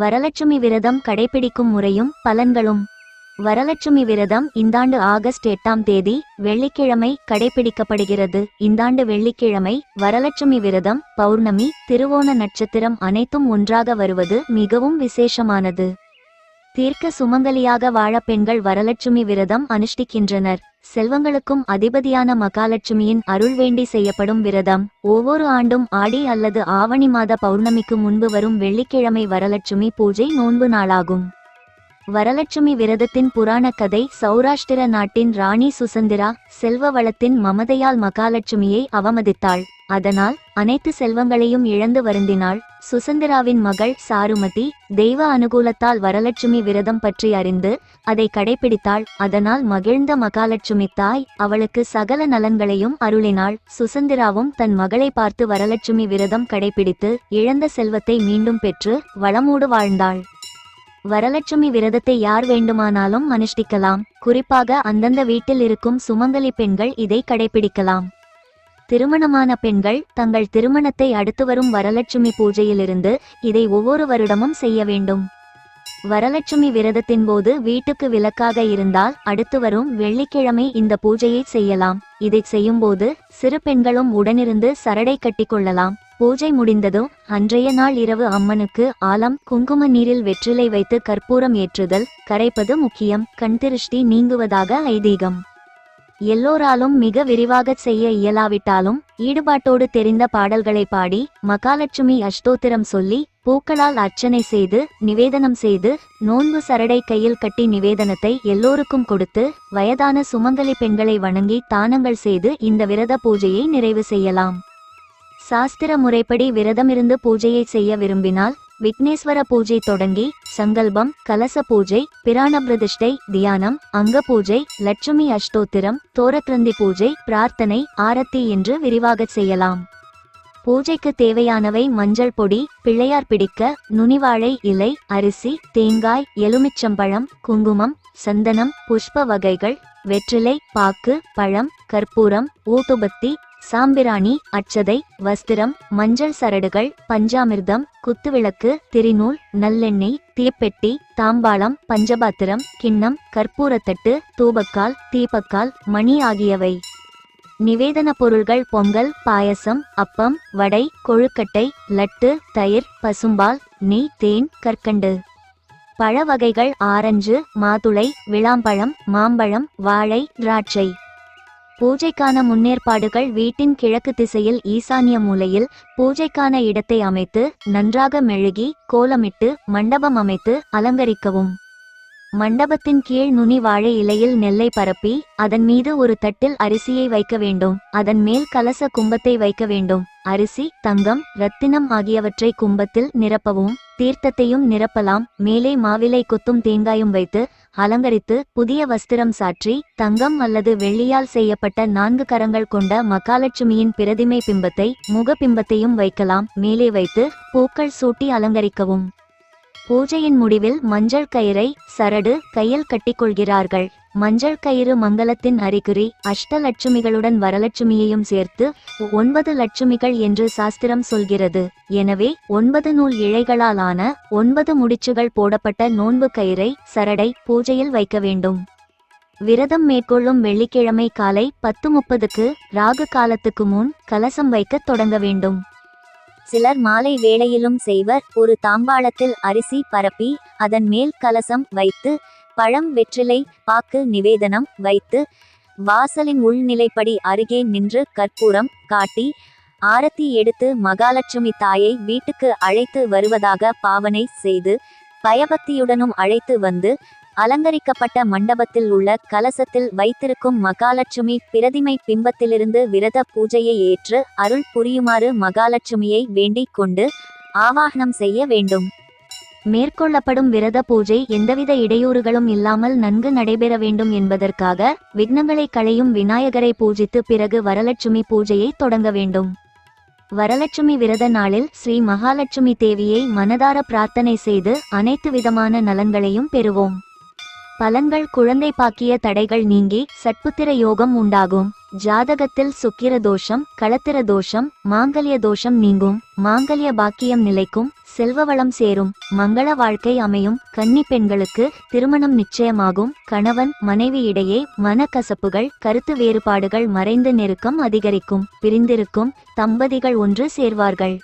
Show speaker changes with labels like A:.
A: வரலட்சுமி விரதம் கடைபிடிக்கும் முறையும் பலன்களும். வரலட்சுமி விரதம் இந்தாண்டு ஆகஸ்ட் எட்டாம் தேதி வெள்ளிக்கிழமை கடைபிடிக்கப்படுகிறது. இந்தாண்டு வெள்ளிக்கிழமை வரலட்சுமி விரதம் பௌர்ணமி திருவோண நட்சத்திரம் அனைத்தும் ஒன்றாக வருவது மிகவும் விசேஷமானது. தீர்க்க சுமங்கலியாக வாழ பெண்கள் வரலட்சுமி விரதம் அனுஷ்டிக்கின்றனர். செல்வங்களுக்கும் அதிபதியான மகாலட்சுமியின் அருள் வேண்டி செய்யப்படும் விரதம். ஒவ்வொரு ஆண்டும் ஆடி அல்லது ஆவணி மாத பௌர்ணமிக்கு முன்பு வரும் வெள்ளிக்கிழமை வரலட்சுமி பூஜை நோன்பு நாளாகும். வரலட்சுமி விரதத்தின் புராண கதை சௌராஷ்டிர நாட்டின் ராணி சுசந்திரா செல்வ வளத்தின் மமதையால் மகாலட்சுமியை அவமதித்தாள். அதனால் அனைத்து செல்வங்களையும் இழந்து வருந்தினாள். சுசந்திராவின் மகள் சாருமதி தெய்வ அனுகூலத்தால் வரலட்சுமி விரதம் பற்றி அறிந்து அதை கடைபிடித்தாள். அதனால் மகிழ்ந்த மகாலட்சுமி தாய் அவளுக்கு சகல நலன்களையும் அருளினாள். சுசந்திராவும் தன் மகளை பார்த்து வரலட்சுமி விரதம் கடைபிடித்து இழந்த செல்வத்தை மீண்டும் பெற்று வளமூடு வாழ்ந்தாள். வரலட்சுமி விரதத்தை யார் வேண்டுமானாலும் அனுஷ்டிக்கலாம். குறிப்பாக அந்தந்த வீட்டில் இருக்கும் சுமங்கலி பெண்கள் இதை கடைபிடிக்கலாம். திருமணமான பெண்கள் தங்கள் திருமணத்தை அடுத்து வரும் வரலட்சுமி பூஜையிலிருந்து இதை ஒவ்வொரு வருடமும் செய்ய வேண்டும். வரலட்சுமி விரதத்தின் போது வீட்டுக்கு விளக்காக இருந்தால் அடுத்து வரும் வெள்ளிக்கிழமை இந்த பூஜையை செய்யலாம். இதை செய்யும்போது சிறு பெண்களும் உடனிருந்து சரடை கட்டிக்கொள்ளலாம் பூஜை முடிந்ததும் அன்றைய நாள் இரவு அம்மனுக்கு ஆலம் குங்கும நீரில் வெற்றிலை வைத்து கற்பூரம் ஏற்றுதல் கரைப்பது முக்கியம். கண்திருஷ்டி நீங்குவதாக ஐதீகம். எல்லோராலும் மிக விரிவாகச் செய்ய இயலாவிட்டாலும் ஈடுபாட்டோடு தெரிந்த பாடல்களை பாடி மகாலட்சுமி அஷ்டோத்திரம் சொல்லி பூக்களால் அர்ச்சனை செய்து நிவேதனம் செய்து நோன்பு சரடை கையில் கட்டி நிவேதனத்தை எல்லோருக்கும் கொடுத்து வயதான சுமங்கலி பெண்களை வணங்கி தானங்கள் செய்து இந்த விரத பூஜையை நிறைவு செய்யலாம். சாஸ்திர முறைப்படி விரதமிருந்து பூஜையை செய்ய விரும்பினால் விக்னேஸ்வர பூஜை தொடங்கி சங்கல்பம் கலச பூஜை பிராண பிரதிஷ்டை தியானம் அங்க பூஜை லட்சுமி அஷ்டோத்திரம் தோரக்கிரந்தி பூஜை பிரார்த்தனை ஆரத்தி என்று விரிவாகச் செய்யலாம். பூஜைக்கு தேவையானவை மஞ்சள் பொடி பிள்ளையார் பிடிக்க நுனிவாழை இலை அரிசி தேங்காய் எலுமிச்சம்பழம் குங்குமம் சந்தனம் புஷ்ப வகைகள் வெற்றிலை பாக்கு பழம் கற்பூரம் ஊதுபத்தி சாம்பிராணி அச்சதை வஸ்திரம் மஞ்சள் சரடுகள் பஞ்சாமிர்தம் குத்துவிளக்கு திரிநூல் நல்லெண்ணெய் தீப்பெட்டி தாம்பாளம் பஞ்சபாத்திரம் கிண்ணம் கற்பூரத்தட்டு தூபக்கால் தீபக்கால் மணி ஆகியவை. நிவேதன பொருள்கள் பொங்கல் பாயசம் அப்பம் வடை கொழுக்கட்டை லட்டு தயிர் பசும்பால் நெய் தேன் கற்கண்டு. பழ வகைகள் ஆரஞ்சு மாதுளை விளாம்பழம் மாம்பழம் வாழை திராட்சை. பூஜைக்கான முன்னேற்பாடுகள் வீட்டின் கிழக்கு திசையில் ஈசானிய மூலையில் பூஜைக்கான இடத்தை அமைத்து நன்றாக மெழுகி கோலமிட்டு மண்டபம் அமைத்து அலங்கரிக்கவும். மண்டபத்தின் கீழ் நுனி வாழை இலையில் நெல்லை பரப்பி அதன் மீது ஒரு தட்டில் அரிசியை வைக்க வேண்டும். அதன் மேல் கலச கும்பத்தை வைக்க வேண்டும். அரிசி தங்கம் ரத்தினம் ஆகியவற்றை கும்பத்தில் நிரப்பவும் தீர்த்தத்தையும் நிரப்பலாம். மேலே மாவிலை கொத்தும் தேங்காயும் வைத்து அலங்கரித்து புதிய வஸ்திரம் சாற்றி தங்கம் அல்லது வெள்ளியால் செய்யப்பட்ட நான்கு கரங்கள் கொண்ட மகாலட்சுமியின் பிரதிமை பிம்பத்தை முகபிம்பத்தையும் வைக்கலாம். மேலே வைத்து பூக்கள் சூட்டி அலங்கரிக்கவும். பூஜையின் முடிவில் மஞ்சள் கயிறை சரடு கையில் கட்டிக்கொள்கிறார்கள். மஞ்சள் கயிறு மங்களத்தின் அறிகுறி அஷ்டலட்சுமிகளுடன் வரலட்சுமியையும் சேர்த்து ஒன்பது லட்சுமிகள் என்று சாஸ்திரம் சொல்கிறது. எனவே ஒன்பது நூல் இழைகளாலான ஒன்பது முடிச்சுகள் போடப்பட்ட நோன்பு கயிறை சரடை பூஜையில் வைக்க வேண்டும். விரதம் மேற்கொள்ளும் வெள்ளிக்கிழமை காலை பத்து முப்பதுக்கு ராகு காலத்துக்கு முன் கலசம் வைக்கத் தொடங்க வேண்டும். சிலர் மாலை வேளையிலும் செய்வர். ஒரு தாம்பாளத்தில் அரிசி பரப்பி அதன் மேல் கலசம் வைத்து பழம் வெற்றிலை பாக்கு நிவேதனம் வைத்து வாசலின் உள்நிலைப்படி அருகே நின்று கற்பூரம் காட்டி ஆரத்தி எடுத்து மகாலட்சுமி தாயை வீட்டுக்கு அழைத்து வருவதாக பாவனை செய்து பயபக்தியுடனும் அழைத்து வந்து அலங்கரிக்கப்பட்ட மண்டபத்தில் உள்ள கலசத்தில் வைத்திருக்கும் மகாலட்சுமி பிரதிமை பிம்பத்திலிருந்து விரத பூஜையை ஏற்று அருள் புரியுமாறு மகாலட்சுமியை வேண்டிக் கொண்டு ஆவாகனம் செய்ய வேண்டும். மேற்கொள்ளப்படும் விரத பூஜை எந்தவித இடையூறுகளும் இல்லாமல் நன்கு நடைபெற வேண்டும் என்பதற்காக விக்னங்களை களையும் விநாயகரை பூஜித்து பிறகு வரலட்சுமி பூஜையை தொடங்க வேண்டும். வரலட்சுமி விரத நாளில் ஸ்ரீ மகாலட்சுமி தேவியை மனதார பிரார்த்தனை செய்து அனைத்து விதமான நலன்களையும் பெறுவோம். பலன்கள் குழந்தை பாக்கிய தடைகள் நீங்கி சட்புத்திர யோகம் உண்டாகும். ஜாதகத்தில் சுக்கிர தோஷம் களத்திர தோஷம் மாங்கல்ய தோஷம் நீங்கும். மாங்கல்ய பாக்கியம் நிலைக்கும் செல்வ வளம் சேரும். மங்கள வாழ்க்கை அமையும். கன்னி பெண்களுக்கு திருமணம் நிச்சயமாகும். கணவன் மனைவி இடையே மனக்கசப்புகள் கருத்து வேறுபாடுகள் மறைந்து நெருக்கம் அதிகரிக்கும். பிரிந்திருக்கும் தம்பதிகள் ஒன்று சேர்வார்கள்.